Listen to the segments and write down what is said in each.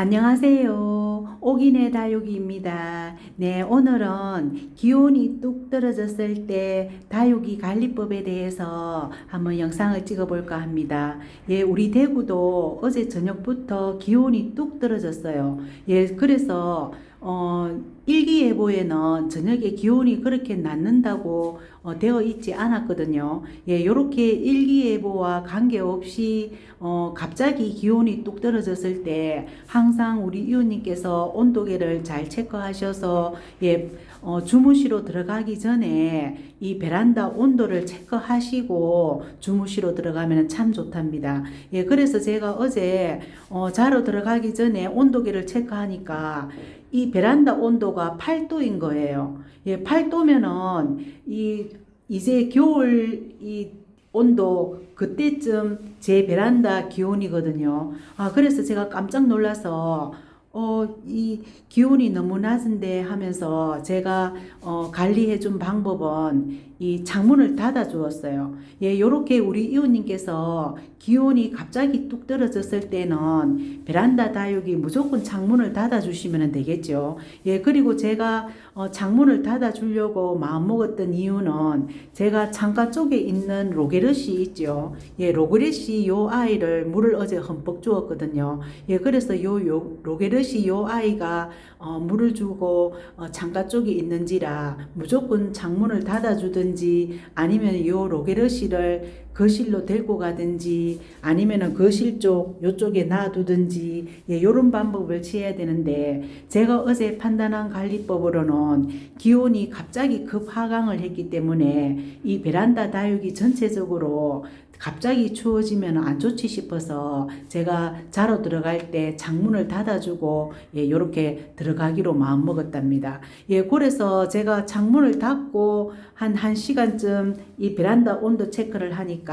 안녕하세요. 옥인의 다육이입니다. 네, 오늘은 기온이 뚝 떨어졌을 때 다육이 관리법에 대해서 한번 영상을 찍어 볼까 합니다. 예, 우리 대구도 어제 저녁부터 기온이 뚝 떨어졌어요. 예, 그래서 어, 일기예보에는 저녁에 기온이 그렇게 낮는다고 어, 되어 있지 않았거든요. 예, 요렇게 일기예보와 관계없이 어, 갑자기 기온이 뚝 떨어졌을 때 항상 우리 이웃님께서 온도계를 잘 체크하셔서 예, 어, 주무시러 들어가기 전에 이 베란다 온도를 체크하시고 주무시러 들어가면 참 좋답니다. 예, 그래서 제가 어제 어, 자러 들어가기 전에 온도계를 체크하니까 이 베란다 온도가 8도인 거예요. 예, 8도면은 이 이제 겨울 이 온도 그때쯤 제 베란다 기온이거든요. 아, 그래서 제가 깜짝 놀라서 어, 이 기온이 너무 낮은데 하면서 제가 어, 관리해 준 방법은 이 창문을 닫아 주었어요. 예, 요렇게 우리 이웃님께서 기온이 갑자기 뚝 떨어졌을 때는 베란다 다육이 무조건 창문을 닫아 주시면 되겠죠. 예, 그리고 제가 어, 창문을 닫아 주려고 마음 먹었던 이유는 제가 창가 쪽에 있는 로게르시 있죠. 예, 로게르시 요 아이를 물을 어제 흠뻑 주었거든요. 예, 그래서 요, 요 로게르시 요 아이가 어, 물을 주고 어, 창가 쪽에 있는지라 무조건 창문을 닫아 주든 지 아니면 요 로게르시를 거실로 데리고 가든지 아니면은 거실 쪽 요쪽에 놔두든지 예, 요런 방법을 취해야 되는데 제가 어제 판단한 관리법으로는 기온이 갑자기 급하강을 했기 때문에 이 베란다 다육이 전체적으로 갑자기 추워지면 안 좋지 싶어서 제가 자러 들어갈 때 창문을 닫아주고 예, 요렇게 들어가기로 마음 먹었답니다. 예, 그래서 제가 창문을 닫고 한 1시간쯤 이 베란다 온도 체크를 하니까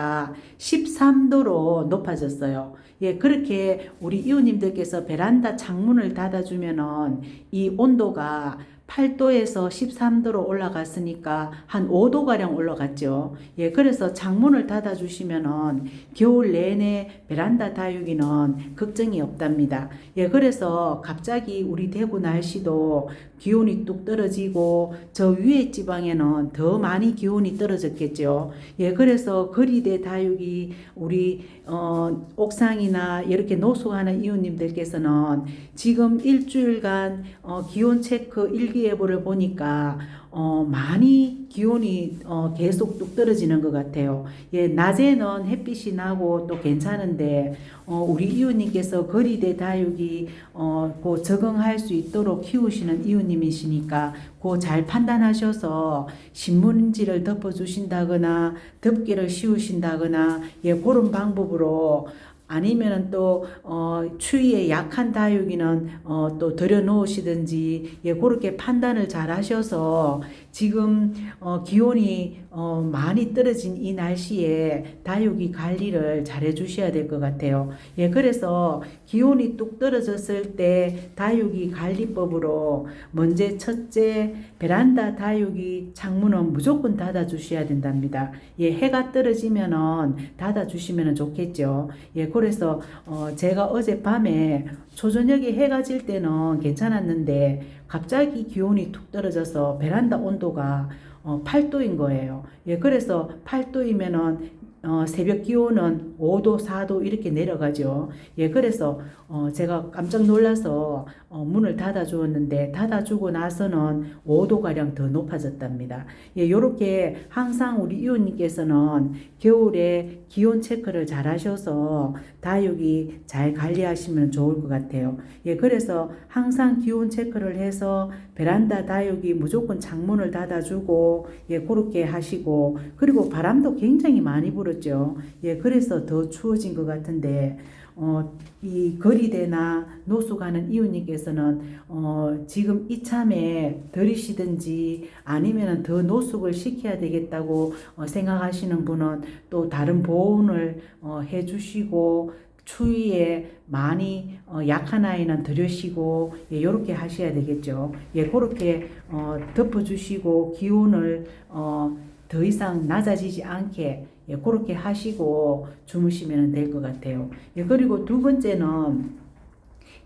13도로 높아졌어요. 예, 그렇게 우리 이웃님들께서 베란다 창문을 닫아주면은 이 온도가 8도에서 13도로 올라갔으니까 한 5도가량 올라갔죠. 예, 그래서 창문을 닫아주시면은 겨울 내내 베란다 다육이는 걱정이 없답니다. 예, 그래서 갑자기 우리 대구 날씨도 기온이 뚝 떨어지고 저 위에 지방에는 더 많이 기온이 떨어졌겠죠. 예, 그래서 거리대 다육이 우리 어, 옥상이나 이렇게 노숙하는 이웃님들께서는 지금 일주일간 어, 기온 체크 일기 예보를 보니까 어, 많이 기온이 어, 계속 뚝 떨어지는 것 같아요. 예, 낮에는 햇빛이 나고 또 괜찮은데 어, 우리 이웃님께서 거리대 다육이 어, 그 적응할 수 있도록 키우시는 이웃님이시니까 그 잘 판단하셔서 신문지를 덮어주신다거나 덮개를 씌우신다거나 예, 그런 방법으로 아니면은 또, 어, 추위에 약한 다육이는, 어, 또 들여 놓으시든지, 예, 그렇게 판단을 잘 하셔서 지금, 어, 기온이, 어, 많이 떨어진 이 날씨에 다육이 관리를 잘 해주셔야 될 것 같아요. 예, 그래서 기온이 뚝 떨어졌을 때 다육이 관리법으로 먼저 첫째, 베란다 다육이 창문은 무조건 닫아주셔야 된답니다. 예, 해가 떨어지면은 닫아주시면 좋겠죠. 예, 그래서 어 제가 어젯밤에 초저녁에 해가 질 때는 괜찮았는데 갑자기 기온이 툭 떨어져서 베란다 온도가 어 8도인 거예요. 예, 그래서 8도이면은 어, 새벽 기온은 5도, 4도 이렇게 내려가죠. 예, 그래서 어, 제가 깜짝 놀라서 어, 문을 닫아 주었는데 닫아 주고 나서는 5도 가량 더 높아졌답니다. 예, 요렇게 항상 우리 이웃님께서는 겨울에 기온 체크를 잘 하셔서 다육이 잘 관리하시면 좋을 것 같아요. 예, 그래서 항상 기온 체크를 해서 베란다 다육이 무조건 창문을 닫아 주고 예, 그렇게 하시고 그리고 바람도 굉장히 많이 불었죠. 예, 그래서 더 추워진 것 같은데 어, 이 거리대나 노숙하는 이웃님께서는 어, 지금 이참에 들이시든지 아니면 더 노숙을 시켜야 되겠다고 어, 생각하시는 분은 또 다른 보온을 어, 해주시고 추위에 많이 어, 약한 아이는 들여시고 예, 요렇게 하셔야 되겠죠. 예, 그렇게 어, 덮어주시고 기온을 어, 더 이상 낮아지지 않게 예, 그렇게 하시고 주무시면 될 것 같아요. 예, 그리고 두 번째는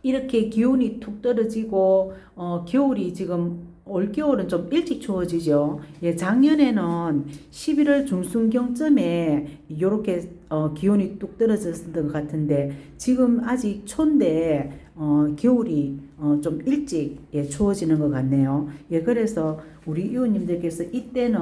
이렇게 기온이 툭 떨어지고 어, 겨울이 지금 올 겨울은 좀 일찍 추워지죠. 예, 작년에는 11월 중순경쯤에 이렇게 어, 기온이 뚝 떨어졌던 것 같은데 지금 아직 초인데 어, 겨울이 어, 좀 일찍 예, 추워지는 것 같네요. 예, 그래서 우리 이웃님들께서 이때는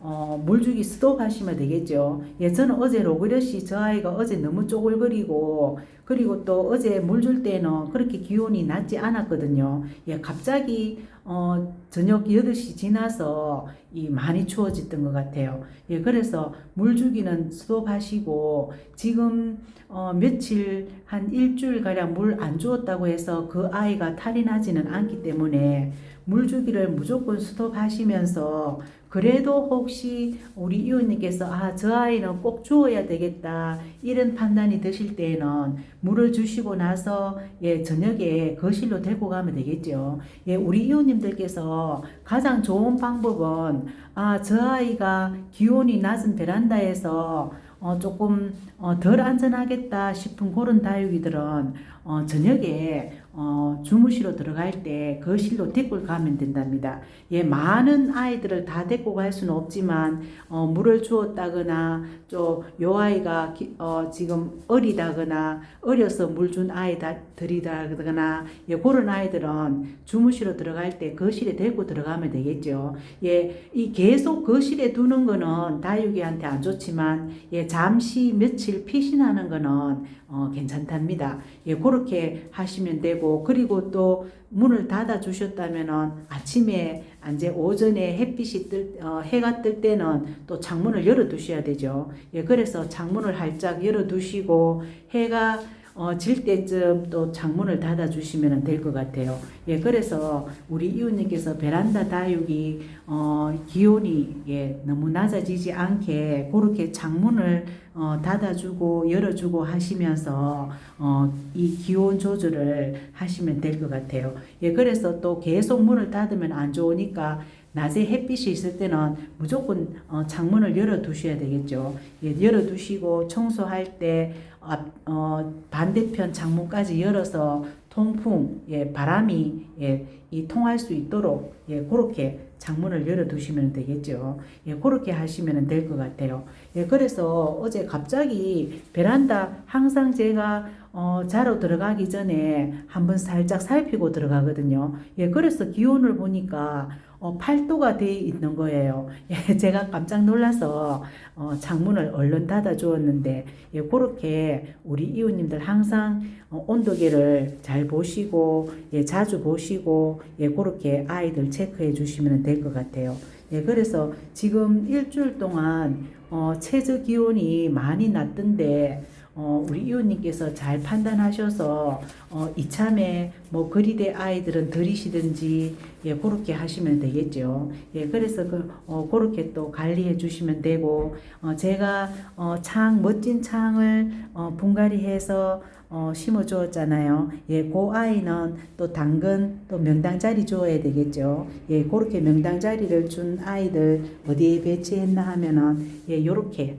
어, 물주기 스톱하시면 되겠죠. 예, 저는 어제 로그렛이 저 아이가 어제 너무 쪼글거리고 그리고 또 어제 물 줄 때는 그렇게 기온이 낮지 않았거든요. 예, 갑자기 어, 저녁 8시 지나서 이 많이 추워졌던 것 같아요. 예, 그래서 물 주기는 스톱하시고 지금 어, 며칠 한 일주일 가량 물 안 주었다고 해서 그 아이가 탈이 나지는 않기 때문에 물 주기를 무조건 스톱하시면서 그래도 혹시 우리 이웃님께서 아, 저 아이는 꼭 주어야 되겠다. 이런 판단이 드실 때에는 물을 주시고 나서 예, 저녁에 거실로 데리고 가면 되겠죠. 예, 우리 이웃님들께서 가장 좋은 방법은 아, 저 아이가 기온이 낮은 베란다에서 어, 조금 어, 덜 안전하겠다 싶은 그런 다육이들은 어, 저녁에 어, 주무시러 들어갈 때 거실로 데리고 가면 된답니다. 예, 많은 아이들을 다 데리고 갈 수는 없지만 어, 물을 주었다거나 또요 아이가 기, 어, 지금 어리다거나 어려서 물 준 아이들이다거나 예, 그런 아이들은 주무시러 들어갈 때 거실에 데리고 들어가면 되겠죠. 예, 이 계속 거실에 두는 거는 다육이한테 안 좋지만 예, 잠시 며칠 피신하는 거는 어, 괜찮답니다. 예, 그 렇게 하시면 되고 그리고 또 문을 닫아 주셨다면은 아침에 이제 오전에 햇빛이 뜰 어, 해가 뜰 때는 또 창문을 열어 두셔야 되죠. 예, 그래서 창문을 활짝 열어 두시고 해가 어, 질 때쯤 또 창문을 닫아 주시면 될 것 같아요. 예, 그래서 우리 이웃님께서 베란다 다육이 어, 기온이 예, 너무 낮아지지 않게 그렇게 창문을 어, 닫아주고 열어주고 하시면서 어, 이 기온 조절을 하시면 될 것 같아요. 예, 그래서 또 계속 문을 닫으면 안 좋으니까 낮에 햇빛이 있을 때는 무조건 어, 창문을 열어 두셔야 되겠죠. 예, 열어 두시고 청소할 때 앞, 어, 반대편 창문까지 열어서 통풍, 예, 바람이 예, 이 통할 수 있도록 예, 그렇게 창문을 열어 두시면 되겠죠. 예, 그렇게 하시면 될 것 같아요. 예, 그래서 어제 갑자기 베란다 항상 제가 어, 자러 들어가기 전에 한번 살짝 살피고 들어가거든요. 예, 그래서 기온을 보니까 어, 8도가 돼 있는 거예요. 예, 제가 깜짝 놀라서 어, 창문을 얼른 닫아 주었는데 예, 그렇게 우리 이웃님들 항상 어, 온도계를 잘 보시고 예, 자주 보시고 예, 그렇게 아이들 체크해 주시면 될 것 같아요. 예, 그래서 지금 일주일 동안 어, 최저 기온이 많이 낮던데 어, 우리 이웃님께서 잘 판단하셔서 어, 이참에 뭐 거리대 아이들은 들이시든지 예, 그렇게 하시면 되겠죠. 예, 그래서 그, 어, 그렇게 또 관리해 주시면 되고, 어, 제가, 어, 창, 멋진 창을, 어, 분갈이해서, 어, 심어 주었잖아요. 예, 그 아이는 또 당근, 또 명당 자리 줘야 되겠죠. 예, 그렇게 명당 자리를 준 아이들 어디에 배치했나 하면은, 예, 요렇게,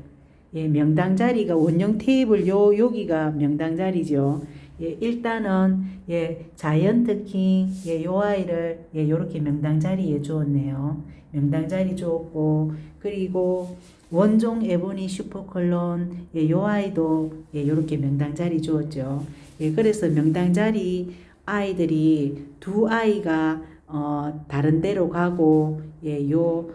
예, 명당 자리가 원형 테이블 요, 여기가 명당 자리죠. 예, 일단은 예, 자이언트 킹, 예, 요 아이를 예, 요렇게 명당 자리에 주었네요. 명당 자리 주었고 그리고 원종 에보니 슈퍼컬론 예, 요 아이도 예, 요렇게 명당 자리 주었죠. 예, 그래서 명당 자리 아이들이 두 아이가 어, 다른 데로 가고 예, 요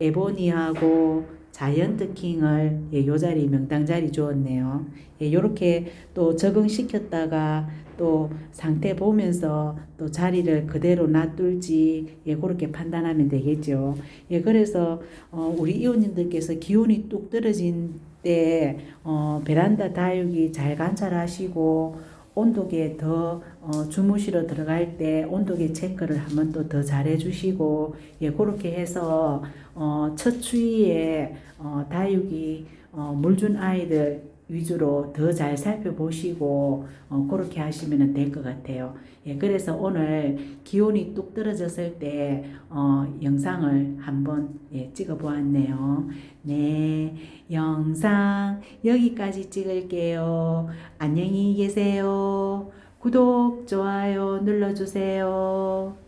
에보니하고 자이언트 킹을 예, 요 자리 명당 자리 주었네요. 예, 요렇게 또 적응시켰다가 또 상태 보면서 또 자리를 그대로 놔둘지 예, 그렇게 판단하면 되겠죠. 예, 그래서 어, 우리 이웃님들께서 기온이 뚝 떨어진 때 어, 베란다 다육이 잘 관찰하시고 온도계 더 어, 주무시러 들어갈 때 온도계 체크를 한번 또 더 잘해 주시고 예 그렇게 해서 어, 첫 추위에 어, 다육이 어, 물준 아이들 위주로 더 잘 살펴보시고 어, 그렇게 하시면 될 것 같아요. 예, 그래서 오늘 기온이 뚝 떨어졌을 때 어, 영상을 한번 예, 찍어 보았네요. 네, 영상 여기까지 찍을게요. 안녕히 계세요. 구독, 좋아요 눌러주세요.